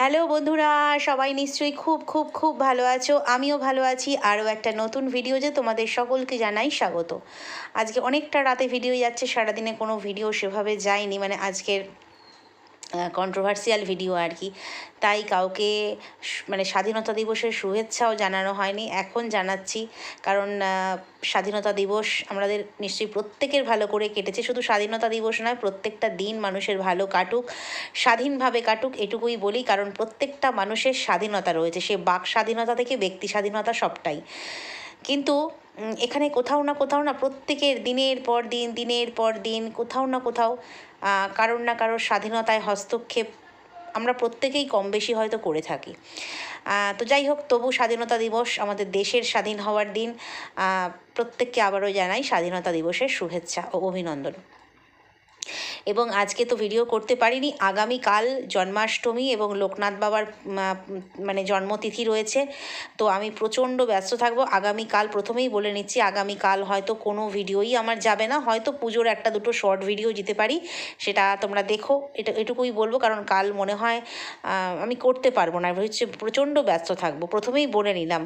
Hello বন্ধুরা, সবাই নিশ্চয়ই খুব খুব খুব ভালো আছো। আমিও ভালো আছি। আরও একটা নতুন ভিডিও যে তোমাদের সকলকে জানাই স্বাগত। আজকে অনেকটা রাতে ভিডিও যাচ্ছে, সারাদিনে কোনো ভিডিও সেভাবে যায়নি। মানে আজকের কন্ট্রোভার্সিয়াল ভিডিও আর কি তাই কাউকে মানে স্বাধীনতা দিবসের শুভেচ্ছাও জানানো হয়নি। এখন জানাচ্ছি, কারণ স্বাধীনতা দিবস আমাদের নিশ্চয়ই প্রত্যেকের ভালো করে কেটেছে। শুধু স্বাধীনতা দিবস নয়, প্রত্যেকটা দিন মানুষের ভালো কাটুক, স্বাধীনভাবে কাটুক, এটুকুই বলি, কারণ প্রত্যেকটা মানুষের স্বাধীনতা রয়েছে। সে বাক স্বাধীনতা থেকে ব্যক্তি স্বাধীনতা সবটাই। কিন্তু এখানে কোথাও না কোথাও না প্রত্যেকের দিনের পর দিন, দিনের পর দিন কোথাও না কোথাও কারোর না কারোর স্বাধীনতায় হস্তক্ষেপ আমরা প্রত্যেকেই কম বেশি হয়তো করে থাকি। তো যাই হোক, তবু স্বাধীনতা দিবস আমাদের দেশের স্বাধীন হওয়ার দিন প্রত্যেককে আবারও জানাই স্বাধীনতা দিবসের শুভেচ্ছা ও অভিনন্দন। এবং আজকে তো ভিডিও করতে পারিনি। আগামীকাল জন্মাষ্টমী এবং লোকনাথ বাবার মানে জন্মতিথি রয়েছে। তো আমি প্রচণ্ড ব্যস্ত থাকব। আগামীকাল প্রথমেই বলে নিচ্ছি, আগামীকাল হয়তো কোনো ভিডিওই আমার যাবে না। হয়তো পুজোর একটা দুটো শর্ট ভিডিও দিতে পারি, সেটা তোমরা দেখো। এটা, এটুকুই বলব, কারণ কাল মনে হয় আমি করতে পারব না। হচ্ছে প্রচণ্ড ব্যস্ত থাকব। প্রথমেই বলে নিলাম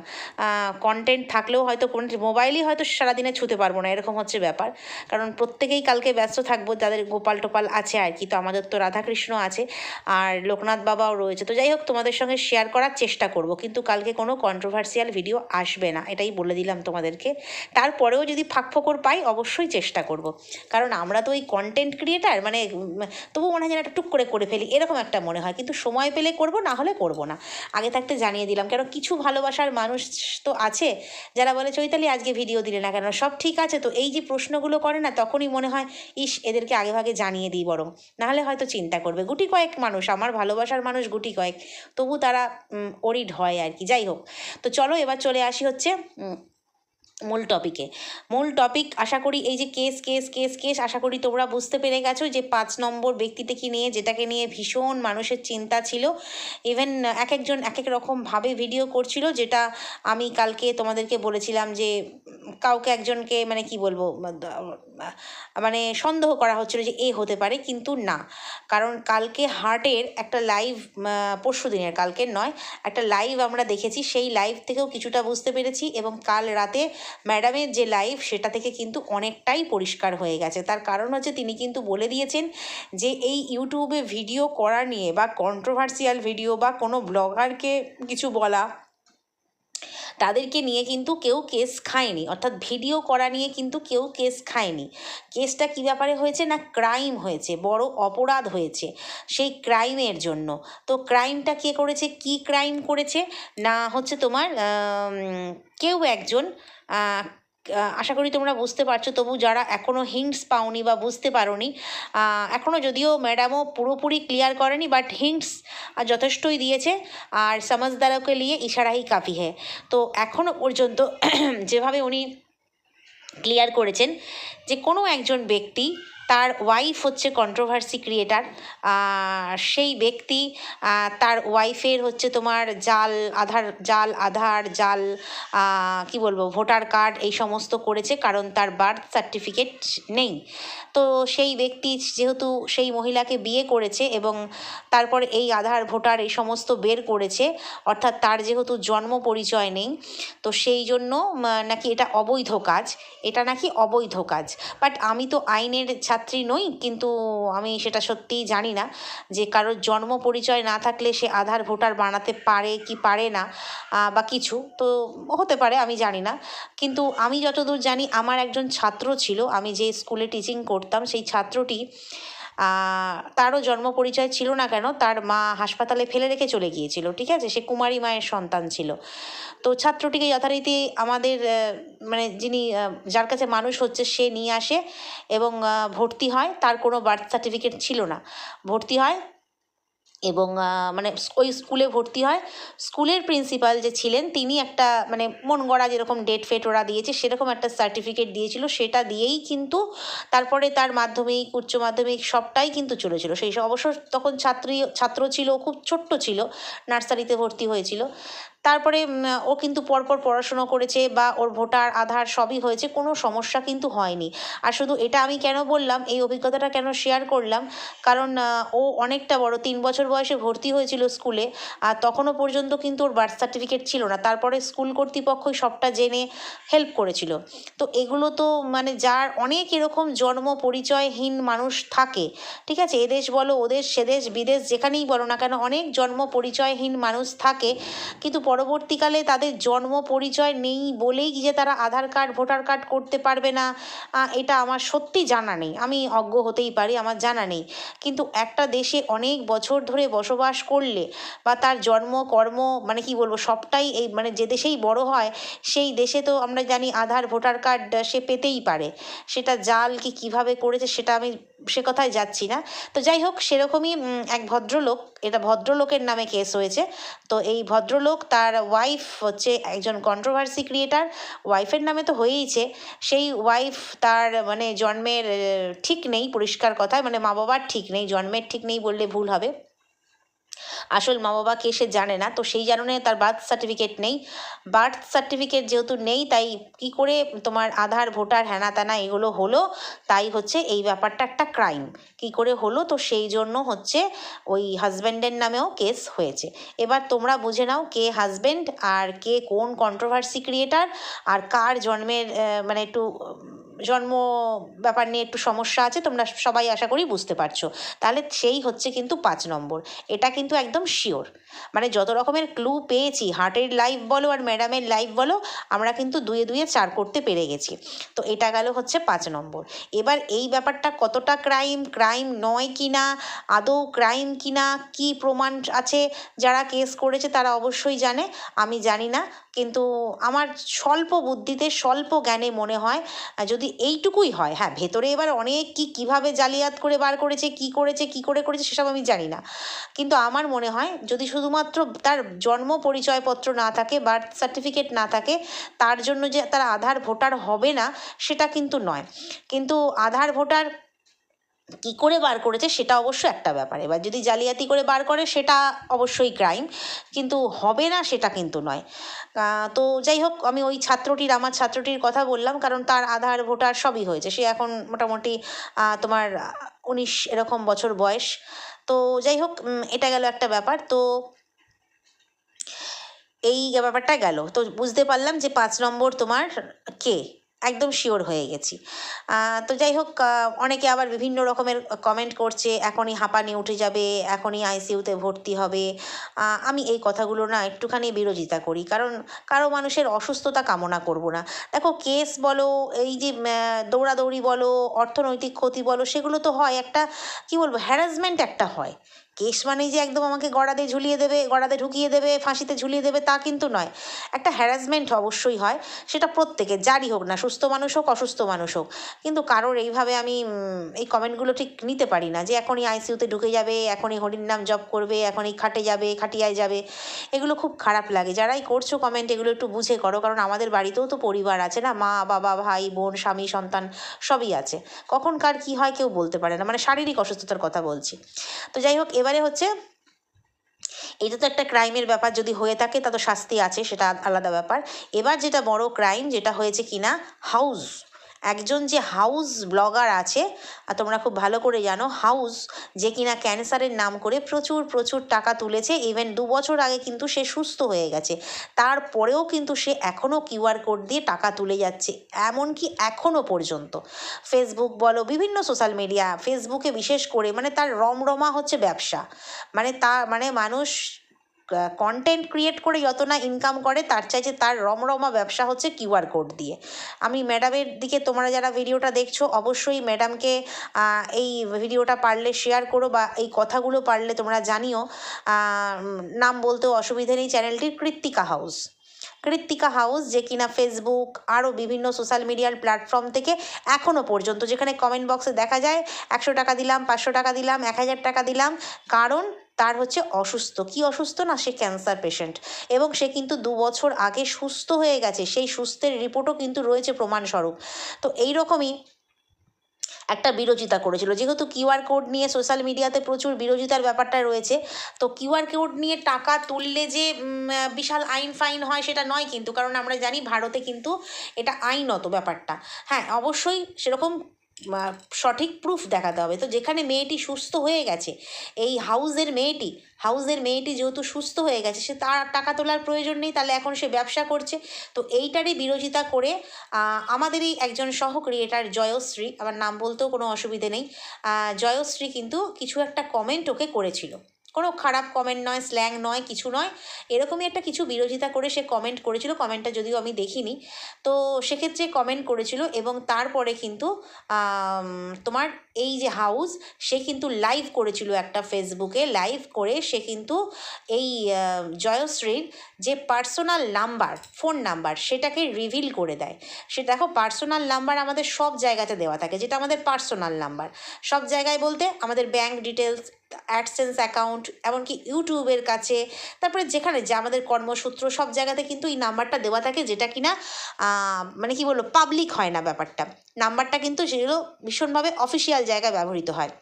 কন্টেন্ট থাকলেও হয়তো কোন মোবাইলই হয়তো সারাদিনে ছুতে পারব না, এরকম হচ্ছে ব্যাপার। কারণ প্রত্যেকেই কালকে ব্যস্ত থাকব, যাদের গোপাল টোপাল আছে আর কি। তো আমাদের তো রাধাকৃষ্ণ আছে আর লোকনাথ বাবাও রয়েছে। তো যাই হোক, তোমাদের সঙ্গে শেয়ার করার চেষ্টা করব। কিন্তু কালকে কোনো কন্ট্রোভার্সিয়াল ভিডিও আসবে না, এটাই বলে দিলাম তোমাদেরকে। তারপরেও যদি ফাঁক ফোকর পাই, অবশ্যই চেষ্টা করব। কারণ আমরা তো ওই কন্টেন্ট ক্রিয়েটার মানে তবু মনে হয় যেন একটা টুক করে করে ফেলি, এরকম একটা মনে হয়। কিন্তু সময় পেলে করব, না হলে করব না। আগে থাকতে জানিয়ে দিলাম, কেন কিছু ভালোবাসার মানুষ তো আছে, যারা বলে, চৈতালি, আজকে ভিডিও দিলে না কেন? সব ঠিক আছে। তো এই যে প্রশ্নগুলো করে না, তখনই মনে হয়, ইস, এদেরকে আগে জানিয়ে দিই বরং। নাহলে হয়তো চিন্তা করবে, গুটি কয়েক মানুষ, আমার ভালোবাসার মানুষ গুটি কয়েক। তবু তারা ওরিড হয় আর কি, যাই হোক। তো চলো এবার চলে আসি হচ্ছে মূল টপিকে মূল টপিক আশা করি এই যে কেস কেস কেস কেস আশা করি তোমরা বুঝতে পেরে গেছো যে পাঁচ নম্বর ব্যক্তিটিকে নিয়ে, যেটাকে নিয়ে ভীষণ মানুষের চিন্তা ছিল। ইভেন এক একজন এক এক রকমভাবে ভিডিও করছিল, যেটা আমি কালকে তোমাদেরকে বলেছিলাম যে কাউকে একজনকে মানে কি বলব মানে সন্দেহ করা হচ্ছিল যে এ হতে পারে, কিন্তু না। কারণ কালকে হার্টের একটা লাইভ পরশু দিনের, কালকের নয়, একটা লাইভ আমরা দেখেছি। সেই লাইভ থেকেও কিছুটা বুঝতে পেরেছি এবং কাল রাতে ম্যাডামের যে লাইভ সেটা থেকে কিন্তু অনেকটাই পরিষ্কার হয়ে গেছে। তার কারণ হচ্ছে তিনি কিন্তু বলে দিয়েছেন যে, এই ইউটিউবে ভিডিও করা নিয়ে বা কন্ট্রোভার্সিয়াল ভিডিও বা কোনো ব্লগারকে কিছু বলা, তাদেরকে নিয়ে কিন্তু কেউ কেস খায়নি। অর্থাৎ ভিডিও করা নিয়ে কিন্তু কেউ কেস খায়নি। কেসটা কী ব্যাপারে হয়েছে না ক্রাইম হয়েছে? বড় অপরাধ হয়েছে সেই ক্রাইমের জন্য। তো ক্রাইমটা কে করেছে? কি ক্রাইম করেছে? না হচ্ছে তোমার কেউ একজন আশা করি তোমরা বুঝতে পারছ। তবু যারা এখনও হিন্টস পাওনি বা বুঝতে পারোনি এখনও যদিও ম্যাডামও পুরোপুরি ক্লিয়ার করেনি বাট হিন্টস যথেষ্টই দিয়েছে। আর সমাজদারকে নিয়ে ইশারাই কাফি হ্যাঁ তো এখনও পর্যন্ত যেভাবে উনি ক্লিয়ার করেছেন যে কোনো একজন ব্যক্তি তার ওয়াইফ হচ্ছে কন্ট্রোভার্সি ক্রিয়েটার সেই ব্যক্তি তার ওয়াইফের হচ্ছে তোমার জাল আধার জাল আধার, জাল কি বলব ভোটার কার্ড এই সমস্ত করেছে কারণ তার বার্থ সার্টিফিকেট নেই। তো সেই ব্যক্তি যেহেতু সেই মহিলাকে বিয়ে করেছে এবং তারপর এই আধার ভোটার এই সমস্ত বের করেছে, অর্থাৎ তার যেহেতু জন্ম পরিচয় নেই, তো সেই জন্য নাকি এটা অবৈধ কাজ, এটা নাকি অবৈধ কাজ। বাট আমি তো আইনের ছাত্রী নই, কিন্তু আমি সেটা সত্যিই জানি না যে কারোর জন্ম পরিচয় না থাকলে সে আধার ভোটার বানাতে পারে কি পারে না বা কিছু। তো হতে পারে, আমি জানি না। কিন্তু আমি যতদূর জানি, আমার একজন ছাত্র ছিল, আমি যে স্কুলে টিচিং করতাম, সেই ছাত্রটি তারও জন্ম পরিচয় ছিল না কেন, তার মা হাসপাতালে ফেলে রেখে চলে গিয়েছিল, ঠিক আছে? সে কুমারী মায়ের সন্তান ছিল। তো ছাত্রটিকে যথারীতি আমাদের মানে যিনি যার কাছে মানুষ হচ্ছে, সে নিয়ে আসে এবং ভর্তি হয়। তার কোনো বার্থ সার্টিফিকেট ছিল না। ভর্তি হয়। এবং মানে ওই স্কুলে ভর্তি হয়। স্কুলের প্রিন্সিপাল যে ছিলেন, তিনি একটা মানে মন গড়া যেরকম ডেট ফেট ওরা দিয়েছে, সেরকম একটা সার্টিফিকেট দিয়েছিল। সেটা দিয়েই কিন্তু তারপরে তার মাধ্যমিক, উচ্চ মাধ্যমিক সবটাই কিন্তু চলেছিল। সেই সব অবশ্য তখন ছাত্রী, ছাত্র ছিল, খুব ছোট্ট ছিল, নার্সারিতে ভর্তি হয়েছিল। তারপরে ও কিন্তু পরপর পড়াশুনো করেছে বা ওর ভোটার, আধার সবই হয়েছে, কোনো সমস্যা কিন্তু হয়নি। আর শুধু এটা আমি কেন বললাম, এই অভিজ্ঞতাটা কেন শেয়ার করলাম, কারণ ও অনেকটা বড়, তিন বছর বয়সে ভর্তি হয়েছিল স্কুলে, আর তখনও পর্যন্ত কিন্তু ওর বার্থ সার্টিফিকেট ছিল না। তারপরে স্কুল কর্তৃপক্ষই সবটা জেনে হেল্প করেছিল। তো এগুলো তো মানে যার অনেক এরকম জন্ম পরিচয়হীন মানুষ থাকে, ঠিক আছে? এদেশ বলো, ওদেশ, সেদেশ, বিদেশ, যেখানেই বলো না কেন, অনেক জন্ম পরিচয়হীন মানুষ থাকে, কিন্তু পরবর্তীকালে তাদের জন্ম পরিচয় নেই বলেই যে তারা আধার কার্ড, ভোটার কার্ড করতে পারবে না এটা আমার সত্যি জানা নেই। আমি অজ্ঞ হতেই পারি, আমার জানা নেই। কিন্তু একটা দেশে অনেক বছর ধরে বসবাস করলে বা তার জন্ম, কর্ম মানে কি বলব, সবটাই এই মানে যে দেশেই বড় হয়, সেই দেশে তো আমরা জানি আধার, ভোটার কার্ড সে পেতেই পারে। সেটা জাল কি কীভাবে করেছে সেটা আমি সে কথায় যাচ্ছি না। তো যাই হোক, সেরকমই এক ভদ্রলোক, এটা ভদ্রলোকের নামে কেস হয়েছে। তো এই ভদ্রলোক তার ওয়াইফ হচ্ছে একজন কন্ট্রোভার্সি ক্রিয়েটার ওয়াইফের নামে তো হয়েইছে সেই ওয়াইফ তার মানে জন্মের ঠিক নেই, পরিষ্কার কথায় মানে মা বাবার ঠিক নেই, জন্মের ঠিক নেই বললে ভুল হবে। আসল মা বাবাকে সে জানে না, তো সেই কারণে তার বার্থ সার্টিফিকেট নেই। বার্থ সার্টিফিকেট যেহেতু নেই, তাই কি করে তোমার আধার, ভোটার, হ্যানা ত্যানা এগুলো হলো, তাই হচ্ছে এই ব্যাপারটা একটা ক্রাইম কি করে হলো, তো সেই জন্য হচ্ছে ওই হাজব্যান্ডের নামেও কেস হয়েছে। এবার তোমরা বুঝে নাও কে হাজব্যান্ড আর কে কোন কন্ট্রোভার্সি ক্রিয়েটার আর কার জন্মের মানে একটু, জন্ম ব্যাপার নিয়ে একটু সমস্যা আছে, তোমরা সবাই আশা করি বুঝতে পারছ। তাহলে সেই হচ্ছে কিন্তু পাঁচ নম্বর। এটা কিন্তু একদম শিওর মানে যত রকমের ক্লু পেয়েছি হার্টের লাইফ বলো আর ম্যাডামের লাইফ বলো, আমরা কিন্তু দুয়ে দুয়ে চার করতে পেরে গেছি। তো এটা গেল হচ্ছে পাঁচ নম্বর। এবার এই ব্যাপারটা কতটা ক্রাইম ক্রাইম নয় কি না, আদৌ ক্রাইম কি না, কী প্রমাণ আছে, যারা কেস করেছে তারা অবশ্যই জানে, আমি জানি না, কিন্তু আমার স্বল্প বুদ্ধিতে, স্বল্প জ্ঞানে মনে হয় যদি এইটুকুই হয় হ্যাঁ ভেতরে এবার অনেক কি কীভাবে জালিয়াত করে বার করেছে, কি করেছে, কি করে করেছে সেসব আমি জানি না। কিন্তু আমার মনে হয়, যদি শুধুমাত্র তার জন্ম পরিচয়পত্র না থাকে বার্থ সার্টিফিকেট না থাকে, তার জন্য যে তার আধার ভোটার হবে না, সেটা কিন্তু নয়। কিন্তু আধার ভোটার কি করে বার করেছে সেটা অবশ্য একটা ব্যাপার। এবার যদি জালিয়াতি করে বার করে, সেটা অবশ্যই ক্রাইম কিন্তু হবে না সেটা কিন্তু নয়। তো যাই হোক, আমি ওই ছাত্রটির, আমার ছাত্রটির কথা বললাম, কারণ তার আধার, ভোটার সবই হয়েছে। সে এখন মোটামুটি তোমার উনিশ এরকম বছর বয়স। তো যাই হোক এটা গেল একটা ব্যাপার। তো এই ব্যাপারটা গেল। তো বুঝতে পারলাম যে পাঁচ নম্বর তোমার কে? একদম শিওর হয়ে গেছি। তো যাই হোক অনেকে আবার বিভিন্ন রকমের কমেন্ট করছে, এখনই হাঁপানি উঠে যাবে, এখনই আইসিইউতে ভর্তি হবে। আমি এই কথাগুলো না একটুখানি বিরোধিতা করি, কারণ কারও মানুষের অসুস্থতা কামনা করব না। দেখো কেস বলো, এই যে দৌড়াদৌড়ি বলো, অর্থনৈতিক ক্ষতি বলো, সেগুলো তো হয় একটা, কি বলব হ্যারাসমেন্ট একটা হয়। কেস মানেই যে একদম আমাকে গড়াতে ঝুলিয়ে দেবে, গড়াতে ঢুকিয়ে দেবে, ফাঁসিতে ঝুলিয়ে দেবে, তা কিন্তু নয়। একটা হ্যারাসমেন্ট অবশ্যই হয়, সেটা প্রত্যেকে যারই হোক না, সুস্থ মানুষ হোক, অসুস্থ মানুষ হোক। কিন্তু কারোর এইভাবে আমি এই কমেন্টগুলো ঠিক নিতে পারি না যে এখনই আইসিইউতে ঢুকে যাবে, এখনই হরির নাম জপ করবে, এখনই খাটে যাবে, খাটিয়ায় যাবে। এগুলো খুব খারাপ লাগে। যারাই করছ কমেন্ট এগুলো একটু বুঝে করো, কারণ আমাদের বাড়িতেও তো পরিবার আছে না, মা, বাবা, ভাই, বোন, স্বামী, সন্তান, সবই আছে। কখন কার কী হয় কেউ বলতে পারে না। মানে শারীরিক অসুস্থতার কথা বলছি। তো যাই হোক এবারে হচ্ছে, এটা তো একটা ক্রাইমের ব্যাপার, যদি হয়ে থাকে তা তো শাস্তি আছে, সেটা আলাদা ব্যাপার। এবার যেটা বড় ক্রাইম যেটা হয়েছে কিনা হাউস একজন যে হাউস ব্লগার আছে, আর তোমরা খুব ভালো করে জানো হাউস যে কিনা ক্যান্সারের নাম করে প্রচুর প্রচুর টাকা তুলেছে ইভেন দু বছর আগে কিন্তু সে সুস্থ হয়ে গেছে। তারপরেও কিন্তু সে এখনও কিউআর কোড দিয়ে টাকা তুলে যাচ্ছে, এমনকি এখনও পর্যন্ত। ফেসবুক বলো, বিভিন্ন সোশ্যাল মিডিয়া ফেসবুকে বিশেষ করে মানে তার রমরমা হচ্ছে ব্যবসা। মানে তা মানে মানুষ কন্টেন্ট ক্রিয়েট করে যত না ইনকাম করে, তার চাইছে তার রমরমা ব্যবসা হচ্ছে কিউআর কোড দিয়ে। আমি ম্যাডামের দিকে তোমরা যারা ভিডিওটা দেখছ, অবশ্যই ম্যাডামকে এই ভিডিওটা পারলে শেয়ার করো বা এই কথাগুলো পারলে তোমরা জানিও। নাম বলতেও অসুবিধে নেই চ্যানেলটির কৃত্তিকা হাউস কৃত্তিকা হাউস, যে কিনা ফেসবুক আরও বিভিন্ন সোশ্যাল মিডিয়ার প্ল্যাটফর্ম থেকে এখনও পর্যন্ত, যেখানে কমেন্ট বক্সে দেখা যায়, একশো টাকা দিলাম, পাঁচশো টাকা দিলাম, এক হাজার টাকা দিলাম, কারণ তার হচ্ছে অসুস্থ। কি অসুস্থ না? সে ক্যান্সার পেশেন্ট এবং সে কিন্তু দু বছর আগে সুস্থ হয়ে গেছে। সেই সুস্থের রিপোর্টও কিন্তু রয়েছে প্রমাণস্বরূপ। তো এই রকমই একটা বিরোধিতা করেছিল। যেহেতু কিউআর কোড নিয়ে সোশ্যাল মিডিয়াতে প্রচুর বিরোধিতার ব্যাপারটা রয়েছে, তো কিউআর কোড নিয়ে টাকা তুললে যে বিশাল আইন ফাইন হয় সেটা নয় কিন্তু, কারণ আমরা জানি ভারতে কিন্তু এটা আইনত ব্যাপারটা। হ্যাঁ অবশ্যই সেরকম সঠিক প্রুফ দেখাতে হবে। তো যেখানে মেয়েটি সুস্থ হয়ে গেছে, এই হাউজের মেয়েটি হাউজের মেয়েটি যেহেতু সুস্থ হয়ে গেছে, সে তার টাকা তোলার প্রয়োজন নেই, তাহলে এখন সে ব্যবসা করছে। তো এইটারই বিরোধিতা করে আমাদেরই একজন সহ ক্রিয়েটার জয়শ্রী, আমার নাম বলতেও কোনো অসুবিধে নেই জয়শ্রী কিন্তু কিছু একটা কমেন্ট ওকে করেছিল। কোনো খারাপ কমেন্ট নয় স্ল্যাং নয়, কিছু নয়। এরকমই একটা কিছু বিরোধিতা করে সে কমেন্ট করেছিল কমেন্টটা যদিও আমি দেখিনি। তো সেক্ষেত্রে কমেন্ট করেছিল এবং তারপরে কিন্তু তোমার এই যে হাউস সে কিন্তু লাইভ করেছিল একটা ফেসবুকে লাইভ করে সে কিন্তু এই জয়শ্রীর যে পার্সোনাল নাম্বার ফোন নাম্বার সেটাকে রিভিল করে দেয়। সে দেখো পার্সোনাল নাম্বার আমাদের সব জায়গাতে দেওয়া থাকে, যেটা আমাদের পার্সোনাল নাম্বার সব জায়গায় বলতে আমাদের ব্যাংক ডিটেলস অ্যাডসেন্স অ্যাকাউন্ট এমনকি ইউটিউবের কাছে, তারপরে যেখানে যে আমাদের কর্মসূত্র, সব জায়গাতে কিন্তু এই নাম্বারটা দেওয়া থাকে যেটা কি না মানে কি বলব পাবলিক হয় না ব্যাপারটা। নাম্বারটা কিন্তু সেগুলো ভীষণভাবে অফিসিয়াল জায়গায় ব্যবহৃত হয়।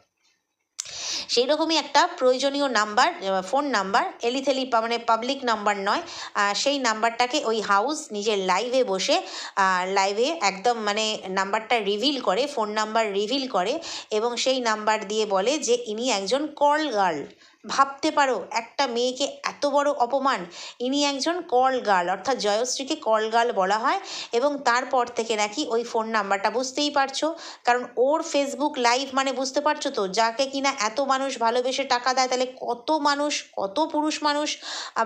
সেই রকমই একটা প্রয়োজনীয় নাম্বার ফোন নাম্বার, এলিথেলি মানে পাবলিক নাম্বার নয় সেই নাম্বারটাকে ওই হাউস নিজের লাইভে বসে লাইভে একদম মানে নাম্বারটা রিভিল করে ফোন নাম্বার রিভিল করে এবং সেই নাম্বার দিয়ে বলে যে, ইনি একজন কল গার্ল ভাবতে পারো, একটা মেয়েকে এত বড় অপমান। ইনি একজন কল গার্ল, অর্থাৎ জয়শ্রীকে কল গার্ল বলা হয় এবং তারপর থেকে নাকি ওই ফোন নাম্বারটা বুঝতেই পারছ। কারণ ওর ফেসবুক লাইভ মানে বুঝতে পারছ তো, যাকে কিনা এত মানুষ ভালোবেসে টাকা দেয়, তাহলে কত মানুষ, কত পুরুষ মানুষ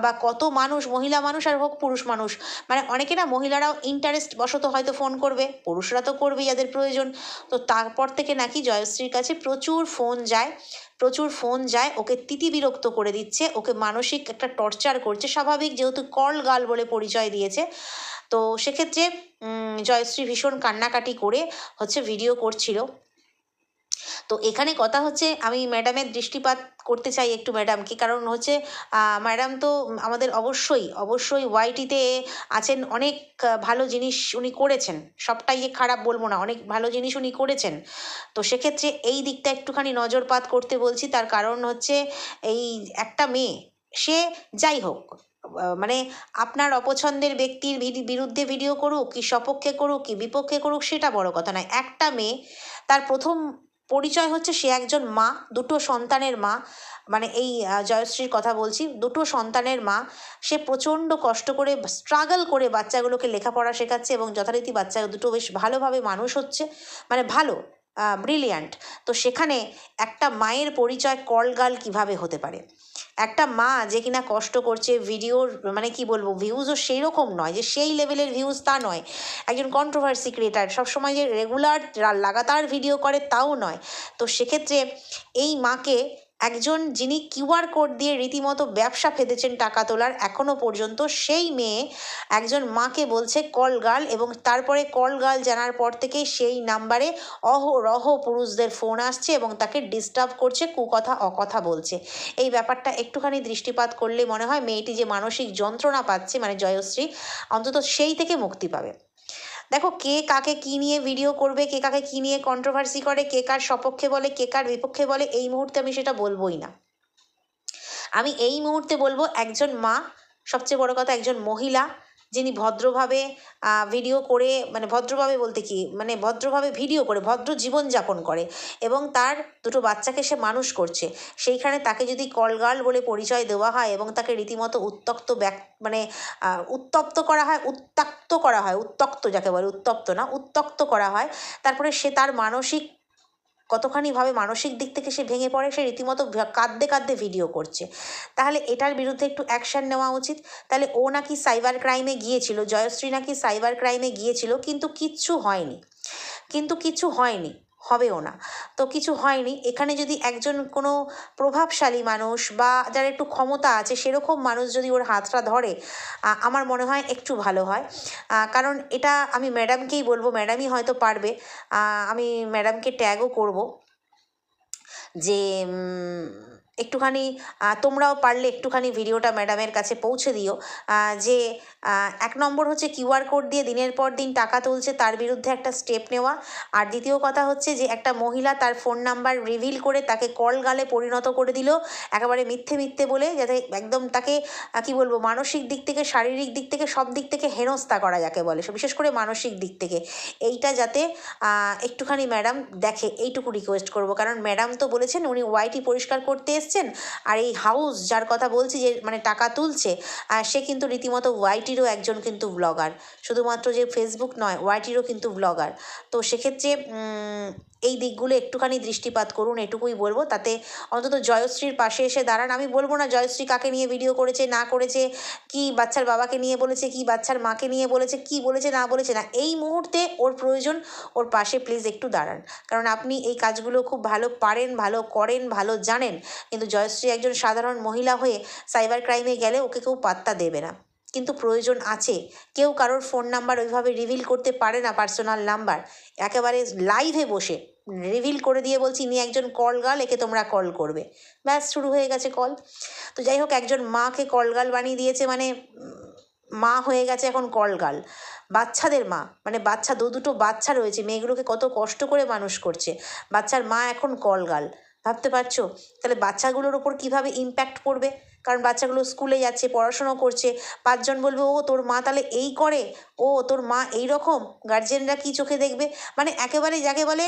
বা কত মানুষ মহিলা মানুষ আর হোক পুরুষ মানুষ। মানে অনেকে না মহিলারাও ইন্টারেস্ট বশত হয়তো ফোন করবে, পুরুষরা তো করবেই যাদের প্রয়োজন। তো তারপর থেকে নাকি জয়শ্রীর কাছে প্রচুর ফোন যায়। প্রচুর ফোন যায়, ওকে তিতি বিরক্ত করে দিচ্ছে, ওকে মানসিক একটা টর্চার করছে, স্বাভাবিক যেহেতু কল গাল বলে পরিচয় দিয়েছে। তো সেক্ষেত্রে জয়শ্রী ভীষণ কান্নাকাটি করে হচ্ছে ভিডিও করছিল। তো এখানে কথা হচ্ছে, আমি ম্যাডামের দৃষ্টিপাত করতে চাই একটু ম্যাডামকে কারণ হচ্ছে ম্যাডাম তো আমাদের অবশ্যই অবশ্যই ওয়াইটিতে আছেন, অনেক ভালো জিনিস উনি করেছেন। সবটাই যে খারাপ বলব না, অনেক ভালো জিনিস উনি করেছেন। তো সেক্ষেত্রে এই দিকটা একটুখানি নজরপাত করতে বলছি, তার কারণ হচ্ছে এই একটা মেয়ে, সে যাই হোক মানে আপনার অপছন্দের ব্যক্তির বিরুদ্ধে ভিডিও করুক, কি সপক্ষে করুক, কি বিপক্ষে করুক, সেটা বড় কথা নয়। একটা মেয়ে, তার প্রথম পরিচয় হচ্ছে সে একজন মা, দুটো সন্তানের মা। মানে এই জয়শ্রীর কথা বলছি, দুটো সন্তানের মা। সে প্রচণ্ড কষ্ট করে স্ট্রাগল করে বাচ্চাগুলোকে লেখাপড়া শেখাচ্ছে এবং যথারীতি বাচ্চা দুটো বেশ ভালোভাবে মানুষ হচ্ছে। মানে ভালো ব্রিলিয়ান্ট তো সেখানে একটা মায়ের পরিচয় কলগাল কীভাবে হতে পারে? একটা মা যে কিনা কষ্ট করছে ভিডিওর মানে কি বলব ভিউজও সেই রকম নয় যে সেই লেভেলের ভিউজ তা নয়। একজন কন্ট্রোভার্সি ক্রিয়েটার সবসময় যে রেগুলার লাগাতার ভিডিও করে তাও নয়। তো সেক্ষেত্রে এই মাকে একজন যিনি কিউআর কোড দিয়ে রীতিমতো ব্যবসা ফেঁদেছেন টাকা তোলার এখনও পর্যন্ত, সেই মেয়ে একজন মাকে বলছে, কল গার্ল এবং তারপরে কল গার্ল জানার পর থেকে সেই নাম্বারে অহরহ পুরুষদের ফোন আসছে এবং তাকে ডিস্টার্ব করছে, কুকথা, অকথা বলছে। এই ব্যাপারটা একটুখানি দৃষ্টিপাত করলে মনে হয় মেয়েটি যে মানসিক যন্ত্রণা পাচ্ছে মানে জয়শ্রী, অন্তত সেই থেকে মুক্তি পাবে। দেখো কে কাকে কি নিয়ে ভিডিও করবে, কে কাকে কি নিয়ে কন্ট্রোভার্সি করে, কে কার সপক্ষে বলে, কে কার বিপক্ষে বলে, এই মুহূর্তে আমি সেটা বলবোই না। আমি এই মুহূর্তে বলব একজন মা, সবচেয়ে বড় কথা একজন মহিলা যিনি ভদ্রভাবে ভিডিও করে মানে ভদ্রভাবে বলতে কি মানে ভদ্রভাবে ভিডিও করে, ভদ্র জীবনযাপন করে এবং তার দুটো বাচ্চাকে সে মানুষ করছে। সেইখানে তাকে যদি কলগাল বলে পরিচয় দেওয়া হয় এবং তাকে রীতিমতো উত্তক্ত ব্যাক মানে উত্তপ্ত করা হয়, উত্তাক্ত করা হয়, উত্তক্ত যাকে বলে, উত্তপ্ত না, উত্তক্ত করা হয়, তারপরে সে তার মানসিক কতখানিভাবে মানসিক দিক থেকে সে ভেঙে পড়ে, সে রীতিমতো কাঁদতে কাঁদতে ভিডিও করছে। তাহলে এটার বিরুদ্ধে একটু অ্যাকশান নেওয়া উচিত। তাহলে ও নাকি সাইবার ক্রাইমে গিয়েছিল, জয়শ্রী নাকি সাইবার ক্রাইমে গিয়েছিল, কিন্তু কিচ্ছু হয়নি। কিন্তু কিছু হয়নি, হবেও না। তো কিছু হয়নি। এখানে যদি একজন কোনো প্রভাবশালী মানুষ বা যার একটু ক্ষমতা আছে, সেরকম মানুষ যদি ওর হাতটা ধরে আমার মনে হয় একটু ভালো হয়। কারণ এটা আমি ম্যাডামকেই বলব, ম্যাডামই হয়তো পারবে। আমি ম্যাডামকে ট্যাগও করব যে একটুখানি তোমরাও পারলে একটুখানি ভিডিওটা ম্যাডামের কাছে পৌঁছে দিও যে এক নম্বর হচ্ছে কিউআর কোড দিয়ে দিনের পর দিন টাকা তুলছে তার বিরুদ্ধে একটা স্টেপ নেওয়া। আর দ্বিতীয় কথা হচ্ছে যে একটা মহিলা তার ফোন নাম্বার রিভিল করে তাকে কল গালে পরিণত করে দিল, একেবারে মিথ্যে মিথ্যে বলে, যাতে একদম তাকে কি বলব, মানসিক দিক থেকে, শারীরিক দিক থেকে, সব দিক থেকে হেনস্থা করা যাকে বলে বিশেষ করে মানসিক দিক থেকে। এইটা যাতে একটুখানি ম্যাডাম দেখে, এইটুকু রিকোয়েস্ট করব। কারণ ম্যাডাম তো বলেছেন উনি ওয়াইটি পরিষ্কার করতে এসছেন? আর এই হাউস যার কথা বলছি যে মানে টাকা তুলছে, আর সে কিন্তু রীতিমতো ওয়াইটিরও একজন কিন্তু ব্লগার শুধুমাত্র যে ফেসবুক নয় ওয়াইটিরও কিন্তু ব্লগার তো সেক্ষেত্রে এই দিকগুলো একটুখানি দৃষ্টিপাত করুন, এটুকুই বলব। তাতে অন্তত জয়শ্রীর পাশে এসে দাঁড়ান। আমি বলব না জয়শ্রী কাকে নিয়ে ভিডিও করেছে, না করেছে, কি বাচ্চার বাবাকে নিয়ে বলেছে, কি বাচ্চার মাকে নিয়ে বলেছে, কি বলেছে, না বলেছে না। এই মুহূর্তে ওর প্রয়োজন, ওর পাশে প্লিজ একটু দাঁড়ান। কারণ আপনি এই কাজগুলো খুব ভালো পারেন, ভালো করেন, ভালো জানেন। কিন্তু জয়শ্রী একজন সাধারণ মহিলা হয়ে সাইবার ক্রাইমে গেলে ওকে কেউ পাত্তা দেবে না। কিন্তু প্রয়োজন আছে। কেউ কারোর ফোন নাম্বার ওইভাবে রিভিল করতে পারে না পার্সোনাল নাম্বার একেবারে লাইভে বসে রিভিল করে দিয়ে বলছি ইনি একজন কল গাল একে তোমরা কল করবে। ব্যাস, শুরু হয়ে গেছে কল তো যাই হোক, একজন মাকে কল কলগাল বানিয়ে দিয়েছে মানে মা হয়ে গেছে এখন কল কলগাল বাচ্চাদের মা মানে বাচ্চা, দু দুটো বাচ্চা রয়েছে, মেয়েগুলোকে কত কষ্ট করে মানুষ করছে। বাচ্চার মা এখন কল কলগাল ভাবতে পারছ? তাহলে বাচ্চাগুলোর ওপর কীভাবে ইম্প্যাক্ট পড়বে? কারণ বাচ্চাগুলো স্কুলে যাচ্ছে, পড়াশুনো করছে। পাঁচজন বলবে, ও, তোর মা তাহলে এই করে? ও, তোর মা এই রকম গার্জেনরা কি চোখে দেখবে? মানে একেবারে যাকে বলে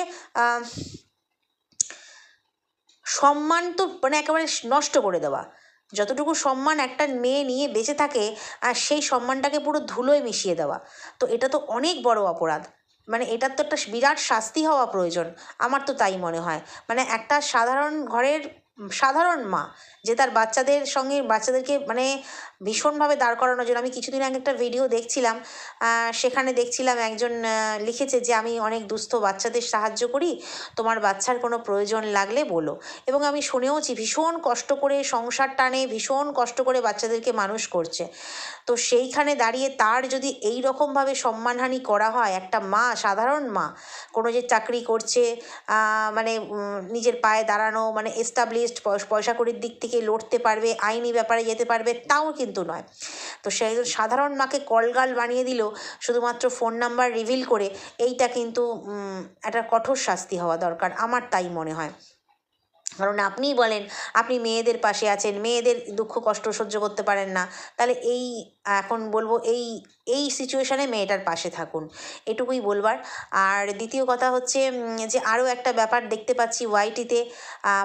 সম্মান তো মানে একেবারে নষ্ট করে দেওয়া। যতটুকু সম্মান একটা মেয়ে নিয়ে বেঁচে থাকে, আর সেই সম্মানটাকে পুরো ধুলোয় মিশিয়ে দেওয়া। তো এটা তো অনেক বড় অপরাধ। মানে এটার তো একটা বিরাট শাস্তি হওয়া প্রয়োজন। আমার তো তাই মনে হয়। মানে একটা সাধারণ ঘরের সাধারণ মা, যে তার বাচ্চাদের সঙ্গে, বাচ্চাদেরকে মানে ভীষণভাবে দাঁড় করানোর জন্য। আমি কিছুদিন আগে একটা ভিডিও দেখছিলাম সেখানে দেখছিলাম একজন লিখেছে যে, আমি অনেক দুস্থ, বাচ্চাদের সাহায্য করি, তোমার বাচ্চার কোনো প্রয়োজন লাগলে বলো। এবং আমি শুনেওছি, ভীষণ কষ্ট করে সংসার টানে, ভীষণ কষ্ট করে বাচ্চাদেরকে মানুষ করছে। তো সেইখানে দাঁড়িয়ে তার যদি এই রকমভাবে সম্মানহানি করা হয়, একটা মা, সাধারণ মা, কোনো যে চাকরি করছে মানে নিজের পায়ে দাঁড়ানো মানে এস্টাবলিশড পয়সা করির দিক থেকে লড়তে পারবে, আইনি ব্যাপারে যেতে পারবে, তাও কিন্তু নয়। তো সে একজন সাধারণ মাকে কলগাল বানিয়ে দিল, শুধুমাত্র ফোন নাম্বার রিভিল করে, এইটা কিন্তু একটা কঠোর শাস্তি হওয়া দরকার, আমার তাই মনে হয়। কারণ আপনিই বলেন, আপনি মেয়েদের পাশে আছেন, মেয়েদের দুঃখ কষ্ট সহ্য করতে পারেন না, তাহলে এই এখন বলব এই এই সিচুয়েশানে মেয়েটার পাশে থাকুন, এটুকুই বলবার। আর দ্বিতীয় কথা হচ্ছে যে আরও একটা ব্যাপার দেখতে পাচ্ছি ওয়াইটিতে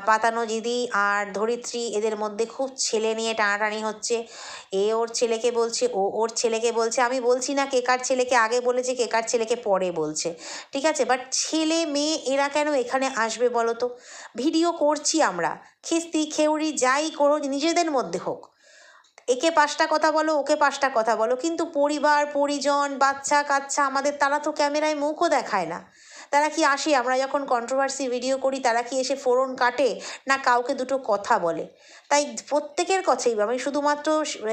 পাতানো দিদি আর ধরিত্রী, এদের মধ্যে খুব ছেলে নিয়ে টানাটানি হচ্ছে। এ ওর ছেলেকে বলছে, ও ওর ছেলেকে বলছে, আমি বলছি না কে কার ছেলেকে আগে বলেছে, কে কার ছেলেকে পরে বলছে। ঠিক আছে? বাট ছেলে মেয়ে এরা কেন এখানে আসবে বলো তো ভিডিও করছি আমরা। খিস্তি খেউড়ি যাই করো নিজেদের মধ্যে হোক। একে পাঁচটা কথা বলো, ওকে পাঁচটা কথা বলো। কিন্তু পরিবার, পরিজন, বাচ্চা, কাচ্চা আমাদের, তারা তো ক্যামেরায় মুখও দেখায় না। তারা কি আসে? আমরা যখন কন্ট্রোভার্সি ভিডিও করি, তারা কি এসে ফোরন কাটে? না কাউকে দুটো কথা বলে? তাই প্রত্যেকের কাছেই, আমি শুধুমাত্র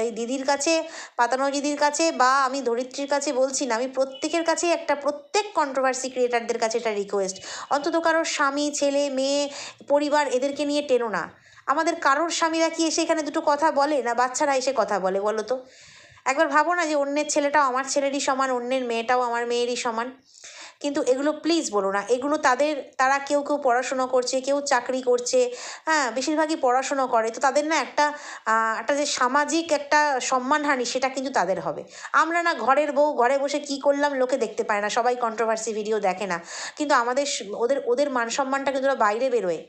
এই দিদির কাছে, পাতানো দিদির কাছে বা আমি ধরিত্রীর কাছে বলছি না, আমি প্রত্যেকের কাছেই একটা প্রত্যেক কন্ট্রোভার্সি ক্রিয়েটারদের কাছে একটা রিকোয়েস্ট অন্তত কারোর স্বামী, ছেলে, মেয়ে, পরিবার এদেরকে নিয়ে টেনো না। আমাদের কারোর স্বামীরা কি এসে এখানে দুটো কথা বলে না বাচ্চারা এসে কথা বলে, বলো তো? একবার ভাবো না যে অন্যের ছেলেটাও আমার ছেলেরই সমান, অন্যের মেয়েটাও আমার মেয়েরই সমান। কিন্তু এগুলো প্লিজ বলো না, এগুলো তাদের, তারা কেউ কেউ পড়াশুনো করছে, কেউ চাকরি করছে হ্যাঁ বেশিরভাগই পড়াশুনো করে। তো তাদের না একটা একটা যে সামাজিক একটা সম্মানহানি সেটা কিন্তু তাদের হবে। আমরা না ঘরের বউ, ঘরে বসে কি করলাম লোকে দেখতে পায় না, সবাই কন্ট্রোভার্সি ভিডিও দেখে না। কিন্তু আমাদের ওদের ওদের মান সম্মানটা কিন্তু বাইরে বেরোয়।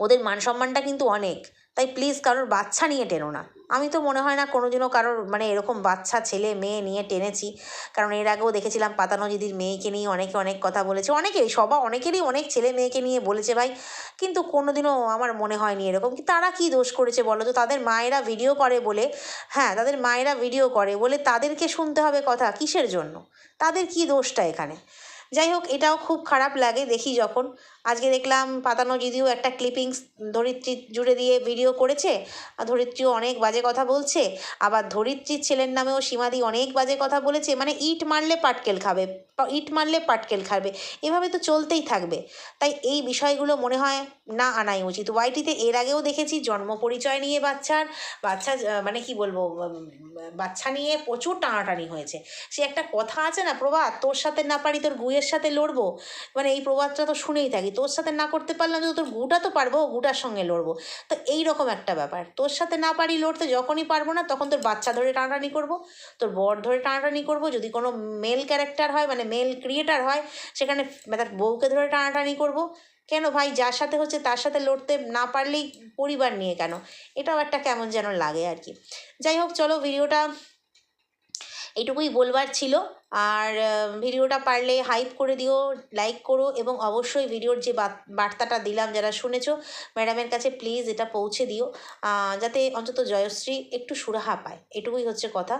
ওদের মান সম্মানটা কিন্তু অনেক। তাই প্লিজ কারোর বাচ্চা নিয়ে টেনো না। আমি তো মনে হয় না কোনোদিনও কারোর মানে এরকম বাচ্চা, ছেলে, মেয়ে নিয়ে টেনেছি। কারণ এর আগেও দেখেছিলাম পাতানো দিদির মেয়েকে নিয়ে অনেকে অনেক কথা বলেছে। অনেকেই সবা অনেকেরই অনেক ছেলে মেয়েকে নিয়ে বলেছে ভাই। কিন্তু কোনোদিনও আমার মনে হয়নি এরকম। কি তারা কি দোষ করেছে বলো তো? তাদের মায়েরা ভিডিও করে বলে হ্যাঁ তাদের মায়েরা ভিডিও করে বলে তাদেরকে শুনতে হবে কথা কিসের জন্য? তাদের কি দোষটা এখানে? যাই হোক, এটাও খুব খারাপ লাগে দেখি যখন। আজকে দেখলাম পাতানো দিদিও একটা ক্লিপিংস ধরিত্রী জুড়ে দিয়ে ভিডিও করেছে, আর ধরিত্রীও অনেক বাজে কথা বলছে, আবার ধরিত্রীর ছেলের নামেও সীমাদি অনেক বাজে কথা বলেছে মানে ইট মারলে পাটকেল খাবে, ইট মারলে পাটকেল খাবে, এভাবে তো চলতেই থাকবে। তাই এই বিষয়গুলো মনে হয় না আনাই উচিত। ওয়াইটিতে এর আগেও দেখেছি জন্ম পরিচয় নিয়ে বাচ্চার, বাচ্চা মানে কি বলব, বাচ্চা নিয়ে প্রচুর টানাটানি হয়েছে। সে একটা কথা আছে না, প্রবাদ, তোর সাথে না পারি, তোর গুয়ের সাথে লড়বো মানে এই প্রবাদটা তো শুনেই থাকি। তোর সাথে না করতে পারলাম তো তোর গুটা তো পারব গুটার সঙ্গে লড়বো। তো এই রকম একটা ব্যাপার। তোর সাথে না পারি লড়তে যখনই পারব না, তখন তোর বাচ্চা ধরে টানাটানি করব। তোর বর ধরে টানাটানি করব। যদি কোনো মেল ক্যারেক্টার হয় মানে মেল ক্রিয়েটার হয়, সেখানে তার বউকে ধরে টানাটানি করব। কেন ভাই? যার সাথে হচ্ছে তার সাথে লড়তে না পারলেই পরিবার নিয়ে কেন? এটাও একটা কেমন যেন লাগে আর কি। যাই হোক, চলো ভিডিওটা এইটুকুই বলবার ছিল। আর ভিডিওটা পারলে হাইপ করে দিও লাইক করো এবং অবশ্যই ভিডিওর যে বার্তাটা দিলাম যারা শুনেছো ম্যাডামের কাছে প্লিজ এটা পৌঁছে দিও। যাতে অন্তত জয়শ্রী একটু সুরাহা পায়। এটুকুই হচ্ছে কথা।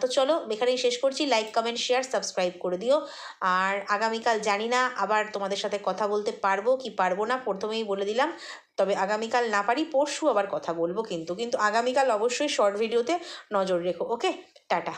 তো চলো, এখানেই শেষ করছি। লাইক কমেন্ট শেয়ার সাবস্ক্রাইব করে দিও। আর আগামীকাল জানি না আবার তোমাদের সাথে কথা বলতে পারব কি পারব না, প্রথমেই বলে দিলাম। তবে আগামীকাল না পারি, পরশু আবার কথা বলব কিন্তু। কিন্তু আগামীকাল অবশ্যই শর্ট ভিডিওতে নজর রেখো ওকে টাটা।